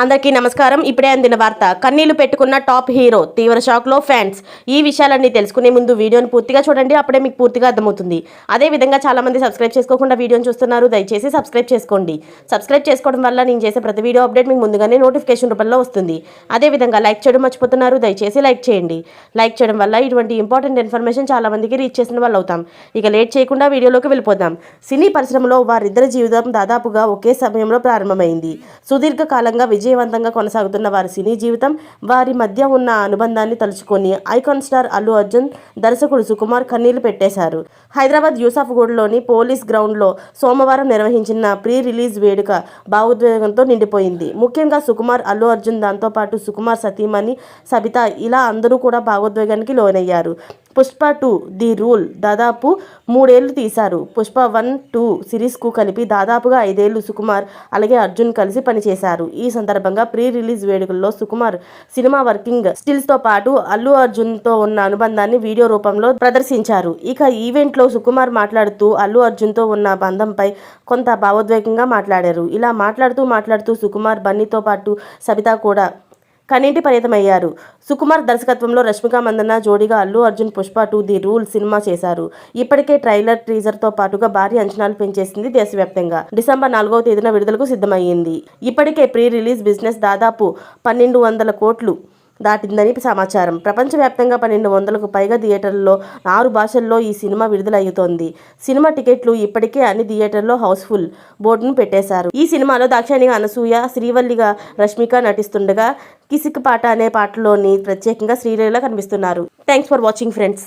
అందరికీ నమస్కారం. ఇప్పుడే అందిన వార్త కన్నీళ్ళు పెట్టుకున్న టాప్ హీరో తీవ్ర షాక్లో ఫ్యాన్స్. ఈ విషయాలన్నీ తెలుసుకునే ముందు వీడియోని పూర్తిగా చూడండి అప్పుడే మీకు పూర్తిగా అర్థమవుతుంది. అదే విధంగా సబ్స్క్రైబ్ చేసుకోకుండా వీడియోని చూస్తున్నారు దయచేసి సబ్స్క్రైబ్ చేసుకోండి. సబ్స్క్రైబ్ చేసుకోవడం వల్ల నేను చేసే ప్రతి వీడియో అప్డేట్ మీకు ముందుగానే నోటిఫికేషన్ రూపంలో వస్తుంది. అదే విధంగా లైక్ చేయడం మర్చిపోతున్నారు దయచేసి లైక్ చేయండి. లైక్ చేయడం వల్ల ఇటువంటి ఇంపార్టెంట్ ఇన్ఫర్మేషన్ చాలామందికి రీచ్ చేసిన వాళ్ళు అవుతాం ఇక లేట్ చేయకుండా వీడియోలోకి వెళ్ళిపోదాం. సినీ పరిశ్రమలో వారిద్దరి జీవితం దాదాపుగా ఒకే సమయంలో ప్రారంభమైంది. సుదీర్ఘకాలంగా విజయవంతంగా కొనసాగుతున్న వారి సినీ జీవితం వారి మధ్య ఉన్న అనుబంధాన్ని తలుచుకొని ఐకాన్ స్టార్ అల్లు అర్జున్ దర్శకుడు సుకుమార్ కన్నీళ్ళు పెట్టేశారు. హైదరాబాద్ యూసఫ్గూడలోని పోలీస్ గ్రౌండ్లో సోమవారం నిర్వహించిన ప్రీ రిలీజ్ వేడుక భావోద్వేగంతో నిండిపోయింది. ముఖ్యంగా సుకుమార్ అల్లు అర్జున్ దాంతోపాటు సుకుమార్ సతీమణి సబిత ఇలా అందరూ కూడా భావోద్వేగానికి లోనయ్యారు. పుష్ప టూ ది రూల్ దాదాపు మూడేళ్ళు తీశారు. పుష్ప వన్ టూ సిరీస్కు కలిపి దాదాపుగా ఐదేళ్ళు సుకుమార్ అలాగే అర్జున్ కలిసి పనిచేశారు. ఈ సందర్భంగా ప్రీ రిలీజ్ వేడుకల్లో సుకుమార్ సినిమా వర్కింగ్ స్టిల్స్తో పాటు అల్లు అర్జున్తో ఉన్న అనుబంధాన్ని వీడియో రూపంలో ప్రదర్శించారు. ఇక ఈవెంట్లో సుకుమార్ మాట్లాడుతూ అల్లు అర్జున్తో ఉన్న బంధంపై కొంత భావోద్వేగంగా మాట్లాడారు. ఇలా మాట్లాడుతూ మాట్లాడుతూ సుకుమార్ బన్నీతో పాటు సబిత కూడా కన్నింటి పరిమితమయ్యారు సుకుమార్ దర్శకత్వంలో రష్మిక మందన్న జోడీగా Allu Arjun Pushpa two the rule cinema చేశారు. ఇప్పటికే ట్రైలర్ టీజర్తో పాటుగా భారీ అంచనాలు పెంచేసింది దేశవ్యాప్తంగా. డిసెంబర్ నాలుగవ తేదీన విడుదలకు సిద్ధమయ్యింది. ఇప్పటికే ప్రీ రిలీజ్ బిజినెస్ దాదాపు పన్నెండు వందల కోట్లు దాటిందని సమాచారం. ప్రపంచవ్యాప్తంగా పన్నెండు వందలకు పైగా థియేటర్లలో ఆరు భాషల్లో ఈ సినిమా విడుదలయ్యుతోంది. సినిమా టికెట్లు ఇప్పటికే అన్ని థియేటర్లో హౌస్ఫుల్ బోర్డును పెట్టేశారు. ఈ సినిమాలో దాక్షాయణిగా అనసూయ శ్రీవల్లిగా రష్మిక నటిస్తుండగా కిసిక్ పాట అనే పాటలోని ప్రత్యేకంగా శ్రీలీల కనిపిస్తున్నారు. Thanks for watching friends.